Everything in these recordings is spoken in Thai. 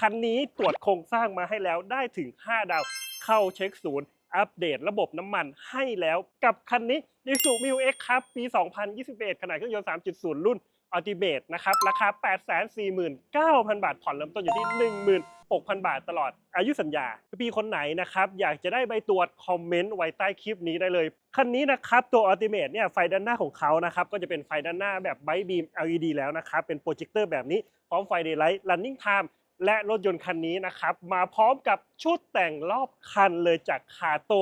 คันนี้ตรวจโครงสร้างมาให้แล้วได้ถึง 5 ดาว เข้าเช็คศูนย์อัปเดตระบบน้ำมันให้แล้วกับคันนี้ i s u m i u X ครับ ปี 2021 ขนาดเครื่องยนต์ 3.0 รุ่น Ultimate นะครับ ราคา 849,000 บาท ผ่อนเริ่มต้นอยู่ที่ 16,000 บาทตลอดอายุสัญญาพี่คนไหนนะครับ อยากจะได้ใบตรวจคอมเมนต์ไว้ใต้คลิปนี้ได้เลย คันนี้นะครับ ตัว Ultimate เนี่ย ไฟด้านหน้าของเขานะครับ ก็จะเป็นไฟด้านหน้าแบบไบบีม LED แล้วนะครับ เป็นโปรเจคเตอร์แบบนี้ พร้อมไฟ Daylight Running Time และรถยนต์คันนี้นะครับ มาพร้อมกับชุดแต่งรอบคันเลยจากคาโต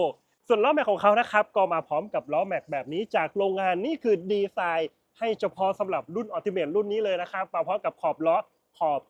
ส่วนล้อแม็กของเขานะครับ ก็มาพร้อมกับล้อแม็กแบบนี้จากโรงงานนี่คือดีไซน์ ให้เฉพาะสำหรับรุ่นอัลติเม e รุ่นนี้เลยนะครับมาพร้อมกับขอบล้อขอบ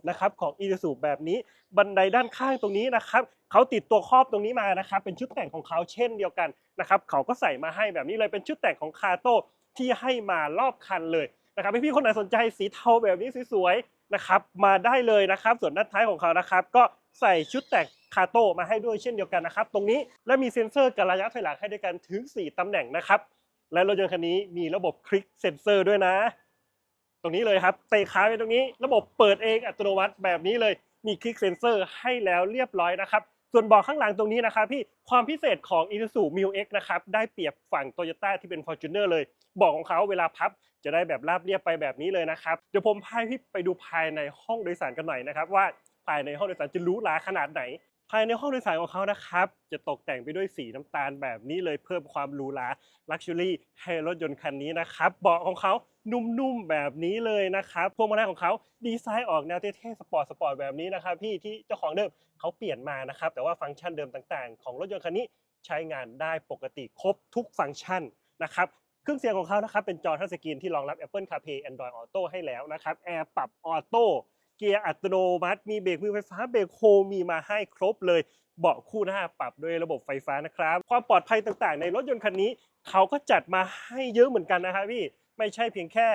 20 นะครับ ของ i s u z u แบบนี้ บันไดด้านข้างตรงนี้นะครับ เขาติดตัวครอบตรงนี้มานะครับ เป็นชุดแต่งของเขาเช่นเดียวกันนะครับ เขาก็ใส่มาให้แบบนี้เลย เป็นชุดแต่งของคาโต้ที่ให้มารอบคันเลยนะครับพี่ๆคนไหนสนใจสีเทาแบบนี้สวย นะครับมาได้เลยนะครับ ส่วนด้านท้ายของเขานะครับ ก็ใส่ชุดแต่งคาโต้มาให้ด้วยเช่นเดียวกันนะครับ ตรงนี้และมีเซ็นเซอร์กับระยะถอยหลังให้ด้วยกันถึง 4 ตำแหน่งนะครับ และรถยนต์คันนี้มีระบบคลิกเซ็นเซอร์ด้วยนะ ตรงนี้เลยครับเตะขาไปตรงนี้ ระบบเปิดเองอัตโนมัติแบบนี้เลยมีคลิกเซ็นเซอร์ให้แล้วเรียบร้อยนะครับ ส่วนเบาะข้างหลังตรงนี้นะครับพี่ความพิเศษของ Isuzu m i X นะครับได้เปรียบฝั่ง Toyota ที่เป็น Fortuner เลยเบาะของเขาเวลาพับจะได้แบบราบเรียบไปแบบนี้เลยนะครับเดี๋ยวผมพาพี่ไปดูภายในห้องโดยสารกันหน่อยนะครับว่าภายในห้องโดยสารจะรู้หราขนาดไหนายในห้องโดยสารของเขานะครับ จะตกแต่งไปด้วยสีน้ำตาลแบบนี้เลยเพิ่มความหรูหราลักชัวรี่ให้รถยนต์คันนี้นะครับเบาะของเขานุ่มๆแบบนี้เลยนะครับพวงมาลัยของเขาดีไซน์ออกแนวเท่ๆสปอร์ตสปอร์ตแบบนี้นะครับพี่ที่เจ้าของเดิมเขาเปลี่ยนมานะครับ แต่ว่าฟังก์ชันเดิมต่างๆ ของรถยนต์คันนี้ใช้งานได้ปกติครบทุกฟังก์ชันนะครับเครื่องเสียงของเขานะครับเป็นจอทัชสกรีนที่รองรับ Apple CarPlay Android Auto ให้แล้วนะครับแอร์ปรับออโต้ เกียร์อัตโนมัติ มีเบรกมือไฟฟ้าเบรกโฮมีมาให้ครบเลย เบาะคู่หน้าปรับด้วยระบบไฟฟ้านะครับ ความปลอดภัยต่างๆ ในรถยนต์คันนี้ เขาก็จัดมาให้เยอะเหมือนกันนะครับพี่ไม่ใช่เพียงแค่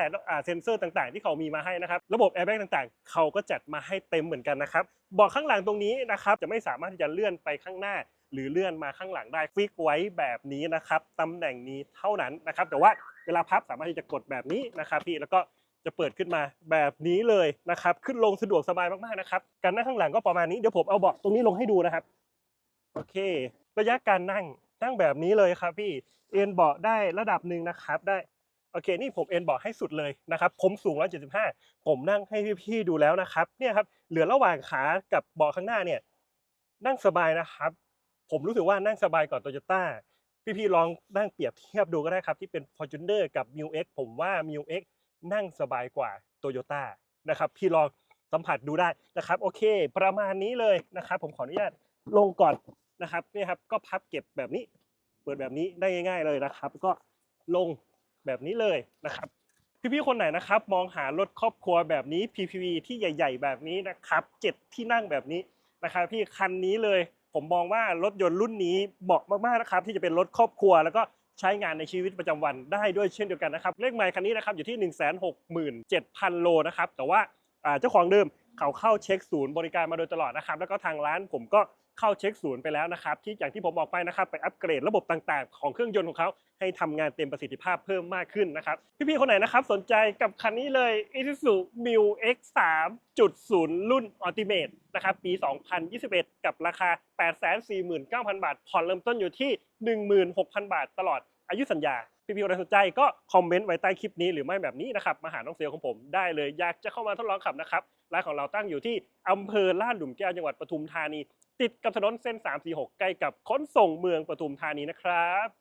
เซ็นเซอร์ต่างๆ ที่เขามีมาให้นะครับ ระบบแอร์แบ็กต่างๆ เขาก็จัดมาให้เต็มเหมือนกันนะครับเบาะข้างหลังตรงนี้นะครับ จะไม่สามารถที่จะเลื่อนไปข้างหน้า หรือเลื่อนมาข้างหลังได้ฟิกไว้แบบนี้นะครับตำแหน่งนี้เท่านั้นนะครับ แต่ว่าเวลาพับสามารถที่จะกดแบบนี้นะครับพี่แล้วก็ จะเปิดขึ้นมาแบบนี้เลยนะครับ ขึ้นลงสะดวกสบายมากๆนะครับการนั่งข้างหลังก็ประมาณนี้เดี๋ยวผมเอาเบาะตรงนี้ลงให้ดูนะครับโอเค ระยะการนั่งนั่งแบบนี้เลยครับพี่เอ็นเบาะได้ระดับหนึ่งนะครับ ได้โอเคนี่ผมเอ็นเบาะให้สุดเลยนะครับผมสูง 175 ผมนั่งให้พี่ๆดูแล้วนะครับเนี่ยครับเหลือระหว่างขากับเบาะข้างหน้าเนี่ยนั่งสบายนะครับ ผมรู้สึกว่านั่งสบายกว่าโตโยต้าพี่ๆลองนั่งเปรียบเทียบดูก็ได้ครับที่เป็น Fortuner กับ m i u X ผมว่า m i u X นั่งสบายกว่าโตโยต้านะครับพี่ลองสัมผัสดูได้นะครับ โอเค ประมาณนี้เลยนะครับ ผมขออนุญาตลงก่อนนะครับนี่ครับก็พับเก็บแบบนี้ เปิดแบบนี้ได้ง่าย ๆเลยนะครับ ก็ลงแบบนี้เลยนะครับ พี่ๆคนไหนนะครับ มองหารถครอบครัวแบบนี้ PPV ที่ใหญ่ ๆ แบบนี้นะครับเจ็ดที่นั่งแบบนี้นะครับ พี่คันนี้เลย ผมมองว่ารถยนต์รุ่นนี้เหมาะมากๆนะครับ ที่จะเป็นรถครอบครัวแล้วก็ ใช้งานในชีวิตประจำวันได้ด้วยเช่นเดียวกันนะครับเลขไมล์คันนี้นะครับอยู่ที่ 1 6 7 0 0 0 โลนะครับแต่ว่าเจ้าของเดิมเขาเข้าเช็คศูนย์บริการมาโดยตลอดนะครับแล้วก็ทางร้านผมก็เข้าเช็คศูนย์ไปแล้วนะครับที่อย่างที่ผมบอกไปนะครับไปอัปเกรดระบบต่างๆ ของเครื่องยนต์ของเขาให้ทำงานเต็มประสิทธิภาพเพิ่มมากขึ้นนะครับพี่ๆคนไหนนะครับสนใจกับคันนี้เลย Isuzu Mu X 3.0 รุ่น Ultimate นะครับปี 2021 กับราคา 849,000 บาทผ่อนเริ่มต้นอยู่ที่ 16,000 บาทตลอดอายุสัญญา พี่ๆคนไหนสนใจก็คอมเมนต์ไว้ใต้คลิปนี้หรือไม่แบบนี้นะครับมาหาน้องเซลลของผมได้เลยอยากจะเข้ามาทดลองขับนะครับร้านของเราตั้งอยู่ที่อำเภอลาดหลุมแก้วจังหวัดปทุมธานี ติดกับถนนเส้น 346 ใกล้กับขนส่งเมืองปทุมธานีนะครับ